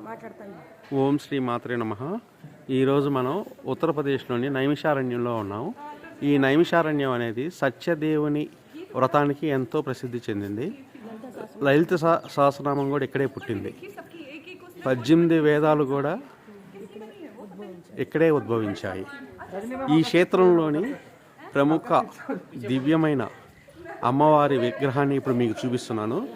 మాట్లాడతాను. ఓం శ్రీ మాత్రే నమ. ఈరోజు మనం ఉత్తరప్రదేశ్లోని నైమిషారణ్యంలో ఉన్నాం. ఈ నైమిషారణ్యం అనేది సత్యదేవుని వ్రతానికి ఎంతో ప్రసిద్ధి చెందింది. లలిత సహ- సహస్రనామం కూడా ఇక్కడే పుట్టింది. పద్దెనిమిది వేదాలు కూడా ఇక్కడే ఉద్భవించాయి. ఈ క్షేత్రంలోని ప్రముఖ దివ్యమైన అమ్మవారి విగ్రహాన్ని ఇప్పుడు మీకు చూపిస్తున్నాను.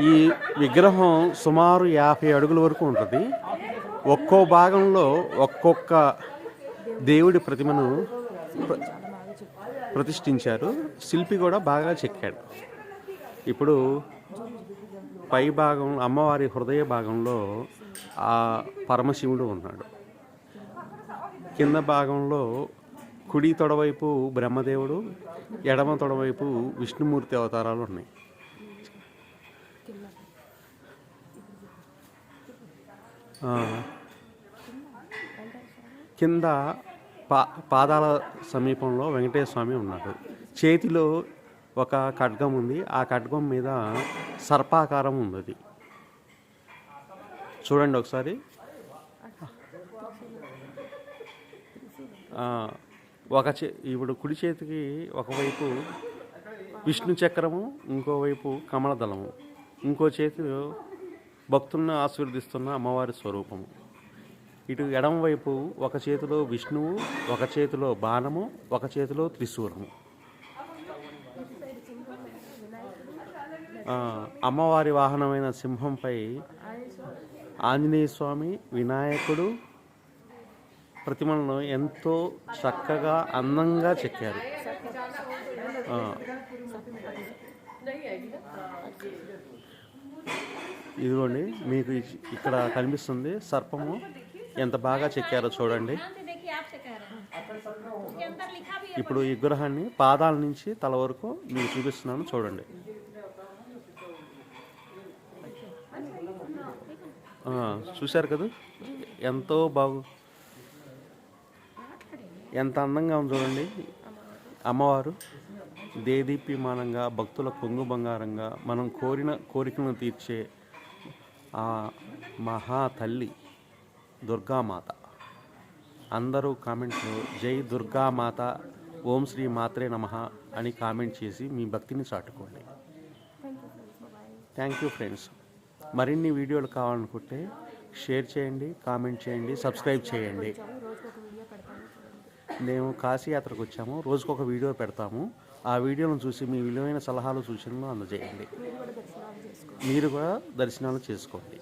ఈ విగ్రహం సుమారు యాభై అడుగుల వరకు ఉంటుంది. ఒక్కో భాగంలో ఒక్కొక్క దేవుడి ప్రతిమను ప్ర- ప్రతిష్ఠించారు. శిల్పి కూడా బాగా చెక్కాడు. ఇప్పుడు పై భాగం అమ్మవారి హృదయ భాగంలో ఆ పరమశివుడు ఉన్నాడు. కింద భాగంలో కుడి తొడవైపు బ్రహ్మదేవుడు ఎడమ తొడవైపు విష్ణుమూర్తి అవతారాలు ఉన్నాయి. కింద. పా పాదాల సమీపంలో వెంకటేశ్వర స్వామి ఉన్నాడు. చేతిలో ఒక ఖడ్గం ఉంది. ఆ ఖడ్గం మీద సర్పాకారం ఉంది అది. చూడండి ఒకసారి. ఒక చే ఇప్పుడు కుడి చేతికి ఒకవైపు విష్ణు చక్రము ఇంకోవైపు కమలదళము. ఇంకో చేతిలో భక్తులను ఆశీర్వదిస్తున్న అమ్మవారి స్వరూపము. ఇటు ఎడమవైపు ఒక చేతిలో విష్ణువు ఒక చేతిలో బాణము ఒక చేతిలో త్రిశూలము. అమ్మవారి వాహనమైన సింహంపై ఆంజనేయ స్వామి వినాయకుడు ప్రతిమలను ఎంతో చక్కగా అందంగా చెక్కారు. ఇదిగోండి మీకు ఇక్కడ కనిపిస్తుంది సర్పము. ఎంత బాగా చెక్కారో చూడండి. ఇప్పుడు ఈ విగ్రహాన్ని పాదాల నుంచి తల వరకు మీకు చూపిస్తున్నాను చూడండి. చూశారు కదా? ఎంతో బాగు ఎంత అందంగా ఉంది చూడండి. అమ్మవారు దేదీప్యమానంగా భక్తుల కొంగు బంగారంగా మనం కోరిన కోరికలను తీర్చే ఆ మహా తల్లి దుర్గామాత. అందరూ కామెంట్లో జై దుర్గామాత ఓం శ్రీ మాత్రే నమ అని కామెంట్ చేసి మీ భక్తిని చాటుకోండి. Thank you friends. మరిన్ని వీడియోలు కావాలనుకుంటే షేర్ చేయండి కామెంట్ చేయండి సబ్స్క్రైబ్ చేయండి. మేము కాశీయాత్రకు వచ్చాము రోజుకొక వీడియో పెడతాము. ఆ వీడియోను చూసి మీ విలువైన సలహాలు సూచనలు అందజేయండి. మీరు కూడా దర్శనాలు చేసుకోండి.